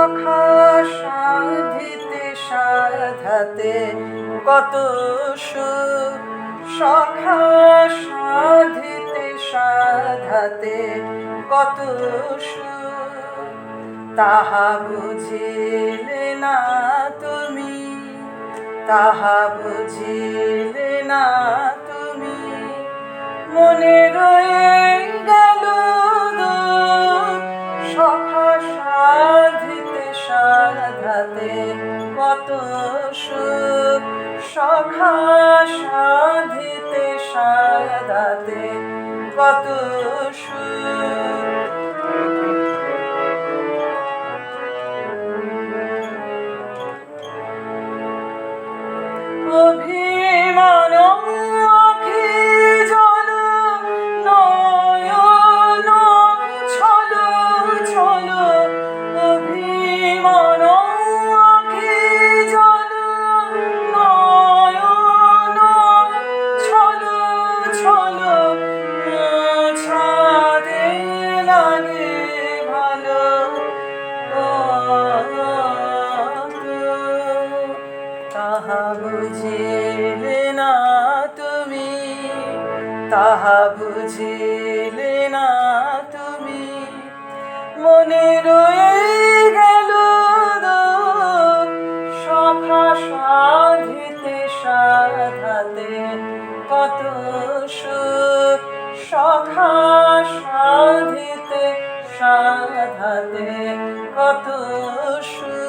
সখা সাধিতে সাধাতে কত সুখ। সখা সাধিতে সাধাতে কত সুখ। তাহা বুঝিলে না তুমি, তাহা বুঝিলে না তুমি। মনে সখা সাধিতে সাধাতে কত সুখ বুঝিলে না তুমি, তাহা বুঝিলে না তুমি। মনে রয়ে গেল সখা সাধিতে, সাধাতে কত সুখ। সখা সাধিতে, সাধাতে কত সুখ।